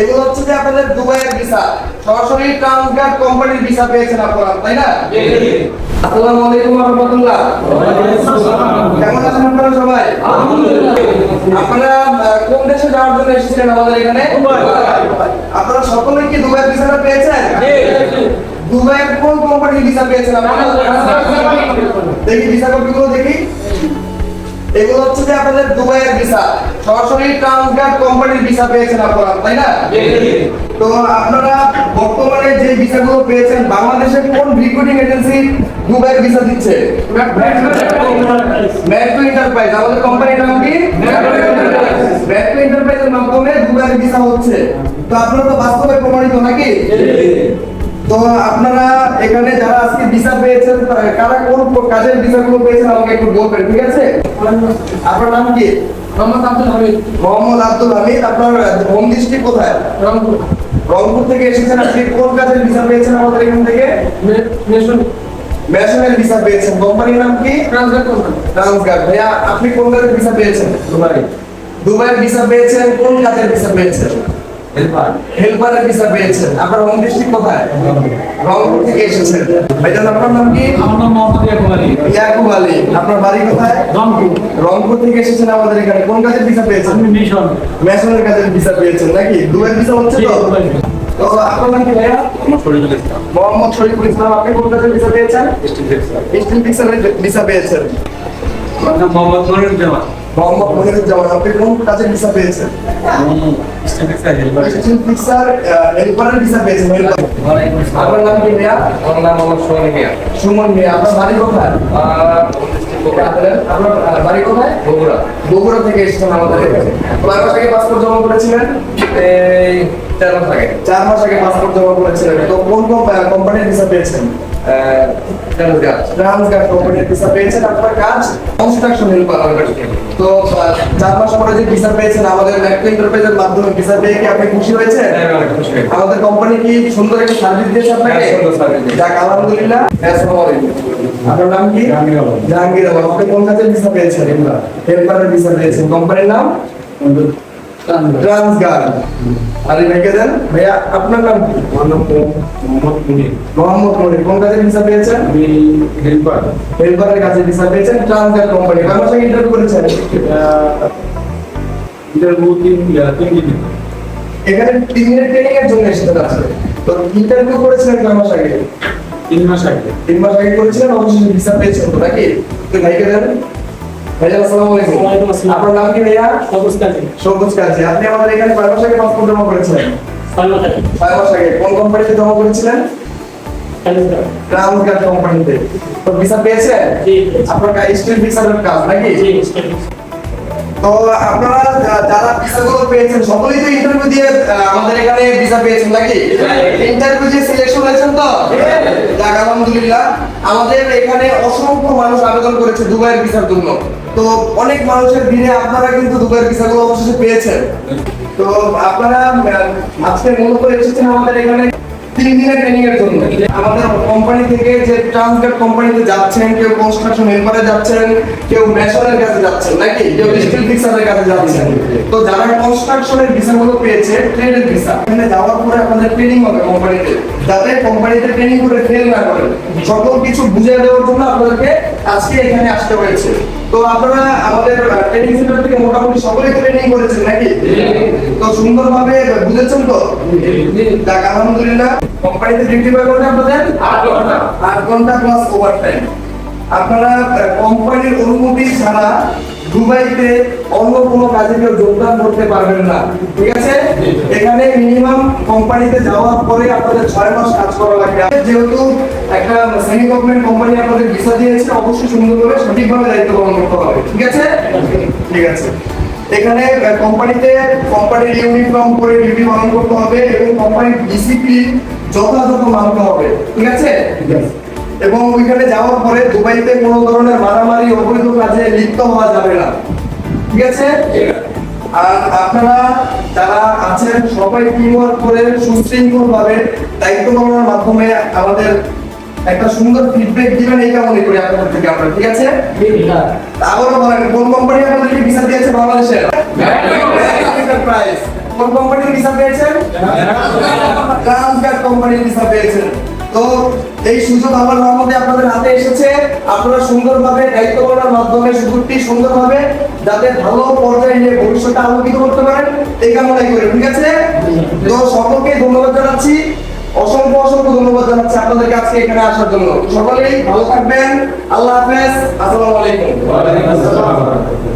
এগুলো হচ্ছে যে আপনাদের দুবাইয়ের ভিসা। সরাসরি ট্রান্সগার্ড কোম্পানির ভিসা পেয়েছেন আপনারা তাই না? আসসালামু আলাইকুম ওয়া রাহমাতুল্লাহ। কেমন আছেন আপনারা সবাই? আপনারা কোন দেশে যাওয়ার জন্য এসেছিলেন আমাদের এখানে? আপনারা সকলেই কি দুবাইয়ের ভিসাটা পেয়েছেন? দুবাইয়ের কোন কোম্পানির ভিসা পেয়েছেন আপনারা? দেখি ভিসা কপিগুলো দেখি। এগুলো হচ্ছে যে আপনাদের দুবাইয়ের ভিসা। সরাসরি ট্রান্সগার্ড কোম্পানির ভিসা পেয়েছেন আপনারা তাই না? তো আপনারা বর্তমানে যে ভিসাগুলো পেয়েছেন বাংলাদেশের কোন রিক্রুটিং এজেন্সি দুবাইয়ের ভিসা দিচ্ছে? ম্যাট্রো এন্টারপ্রাইজ আমাদের কোম্পানির নাম কি? ম্যাট্রো এন্টারপ্রাইজের মাধ্যমে দুবাইয়ের ভিসা হচ্ছে। তো আপনারা তো বাস্তবে প্রমাণিত নাকি? তো আপনারা এখানে যারা আজকে ভিসা পেয়েছেন কারা কোন কাজের ভিসাগুলো পেয়েছেন আমাকে একটু বলবেন ঠিক আছে? আপনার নাম কি? মোহাম্মদ আব্দুল হামিদ। মোহাম্মদ আব্দুল হামিদ আপনার হোম ডিস্ট্রিক্ট কোথায়? রংপুর। রংপুর থেকে এসেছেন আপনি কোন কাজের ভিসা পেয়েছেন আমাদের এখান থেকে? ন্যাশনাল ভিসা পেয়েছেন কোম্পানির নাম কি? Transfer company. ট্রান্সগার্ড ভাইয়া আপনি কোন কাজের ভিসা পেয়েছেন? দুবাই। দুবাইয়ের ভিসা পেয়েছেন কোন কাজের ভিসা পেয়েছেন? হেল্পারের ভিসা পেয়েছেন। আপনার হোম ডিস্ট্রিক্ট কোথায়? রংপুর থেকে এসেছেন। ভাইজান আপনার নাম কি? আমার নাম মোহাম্মদ ইয়াকুব আলী। ইয়াকুব আলী। আপনার বাড়ি কোথায়? রংপুর। রংপুর থেকে এসেছেন আমাদের এখানে। কোন কাজের ভিসা পেয়েছেন? মিশন। ন্যাশনাল কাজের ভিসা পেয়েছেন নাকি? দুবাইয়ের ভিসা হচ্ছে তো? তো আপনার নাম কি ভাইয়া? মোহাম্মদ শরীফুল ইসলাম আপনি কোন কাজের ভিসা পেয়েছেন? Steel visa. পেয়েছেন। মোহাম্মদ জামান মোহাম্মদ মনিরুজ্জামান আপনি কোন কাজের ভিসা পেয়েছেন? স্টিল ফিক্সার হেল্পারের ভিসা পেয়েছেন helper। আপনার নাম কি সুমন মিয়া। আপনার বাড়ি কোথায়? আপনার বাড়ি কোথায়? বগুড়া। বগুড়া থেকে এসেছেন আমাদের কয় মাস আগে পাসপোর্ট জমা করেছিলেন? চার মাস আগে। চার মাস আগে পাসপোর্ট জমা করেছিলেন। তো কোন কোন কোম্পানির ভিসা পেয়েছেন? ট্রান্সগার্ড কোম্পানির ভিসা পেয়েছেন আপনার কাজ কনস্ট্রাকশন তো চার মাস পরে যে ভিসা পেয়েছেন আমাদের ম্যাকটো এন্টারপ্রাইজের মাধ্যমে ভিসা পেয়ে কি আপনি খুশি আমাদের কোম্পানি কি সুন্দর একটা সার্ভিস দিয়েছে আপনাকে? হ্যাঁ। যাক আলহামদুলিল্লাহ। আসসালামু আলাইকুম আপনার নাম কি? জাহাঙ্গীর আপনি কোন ভিসা পেয়েছেন? হেল্পারের ভিসা পেয়েছেন। কোম্পানির নাম? ট্রান্সগার্ড আরে ভাইকে দেন। ভাইয়া আপনার নাম কি? মোহাম্মদ মনির। কোন কাজের ভিসা পেয়েছেন? হেল্পারের কাছে ভিসা পেয়েছেন ট্রান্সগার্ড কোম্পানি আমার সঙ্গে ইন্টারভিউ করেছেন। এখানে তিন দিনের ট্রেনিং এর জন্য এসেছেন আজকে। তো ইন্টারভিউ করেছিলেন কয় মাস আগে। তিন মাস আগে করেছিলেন অবশ্যই ভিসা পেয়েছেন তো নাকি? তো ভাইকে দেন। ভাইয়া আসসালামু আলাইকুম। আপনার নাম কি ভাইয়া? সবুজ কাজী সবুজ কাজী আপনি আমাদের এখানে কয় মাস আগে পাসপোর্ট জমা করেছিলেন? ছয় মাস আগে। কোন কোম্পানিতে জমা করেছিলেন? কোম্পানিতে তো ভিসা পেয়েছেন? আপনার স্টিল ভিসার কাজ নাকি? তো আপনারা যারা ভিসাগুলো পেয়েছেন সকলেই তো ইন্টারভিউ দিয়ে আমাদের এখানে ভিসা পেয়েছেন নাকি? ইন্টারভিউ দিয়ে সিলেকশন হয়েছেন তো? যাক, আলহামদুলিল্লাহ। আমাদের এখানে অসংখ্য মানুষ আবেদন করেছে দুবাইয়ের ভিসার জন্য। তো অনেক মানুষের ভিড়ে আপনারা কিন্তু দুবাইয়ের ভিসাগুলো অবশেষে পেয়েছেন। তো আপনারা আজকে মনে করে এসেছেন আমাদের এখানে তিন দিনের ট্রেনিং এর জন্য। আমাদের কোম্পানি থেকে যে ট্রান্সগার্ড কোম্পানিতে যাচ্ছেন কেউ কনস্ট্রাকশন হেল্পারে যাচ্ছেন কেউ মেশনের কাছে যাচ্ছেন নাকি? কেউ স্টিল ফিক্সারের কাছে যাচ্ছেন। তো যারা কনস্ট্রাকশনের ভিসাগুলো পেয়েছে ট্রেডের ভিসা এখানে যাওয়ার পরে আপনাদের ট্রেনিং হবে কোম্পানিতে যাতে কোম্পানিতে ট্রেনিং করে ফেল না করেন সকল কিছু বুঝিয়ে দেওয়ার জন্য আপনাদেরকে আজকে এখানে আসতে হয়েছে। তো আপনারা আমাদের ট্রেনিং সেন্টার থেকে মোটামুটি সকলেই ট্রেনিং করেছেন নাকি? তো সুন্দরভাবে বুঝেছেন তো? যাক আলহামদুলিল্লাহ। কোম্পানিতে ডিউটি কয় ঘণ্টা আপনাদের আট ঘণ্টা প্লাস ওভার টাইম আপনারা কোম্পানির অনুমতি ছাড়া দুবাইতে অন্য কোনো কাজে কেউ যোগদান করতে পারবেন না। ঠিক আছে? এখানে মিনিমাম কোম্পানিতে যাওয়ার পরে আপনাদের ছয় মাস কাজ করা লাগবে। যেহেতু একটা সেমি গভর্নমেন্ট কোম্পানি আপনাদের ভিসা দিয়েছে, অবশ্যই সুন্দরভাবে সঠিকভাবে দায়িত্ব পালন করতে হবে। ঠিক আছে? ঠিক আছে। এখানে কোম্পানিতে, কোম্পানির ইউনিফর্ম পরে ডিউটি পালন করতে হবে এবং কোম্পানির ডিসিপ্লিন যথাযথ মানতে হবে ঠিক আছে? এবং ওইখানে যাওয়ার পরে দুবাইতে কোনো ধরনের মারামারি অবৈধ কাজে লিপ্ত হওয়া যাবে না ঠিক আছে? আর আপনারা যারা আছেন সবাই টিমওয়ার্ক করে সুশৃঙ্খল ভাবে দায়িত্ব পালনের মাধ্যমে আমাদের একটা সুন্দর ফিডব্যাক দিবেন এই কামনা করি আপনাদের থেকে আমরা ঠিক আছে? আবারও বলেন কোন কোম্পানি আপনাদেরকে ভিসা দিয়েছে বাংলাদেশে প্রাইস কোন কোম্পানির ভিসা পেয়েছেন? ট্রান্সগার্ড কোম্পানির ভিসা পেয়েছেন। তো এই সুযোগ আমার রহমতে আপনাদের হাতে এসেছে। আপনারা সুন্দরভাবে দায়িত্ব পালনের মাধ্যমে সুযোগটি সুন্দরভাবে যাতে ভালো পর্যায়ে নিয়ে ভবিষ্যৎটা আলোকিত করতে পারেন, এই কামনাই করি, ঠিক আছে? তো সকলকে ধন্যবাদ জানাচ্ছি। অসংখ্য অসংখ্য ধন্যবাদ জানাচ্ছি আপনাদেরকে আজকে এখানে আসার জন্য। সকলেই ভালো থাকবেন। আল্লাহ হাফেজ। আসসালামু আলাইকুম।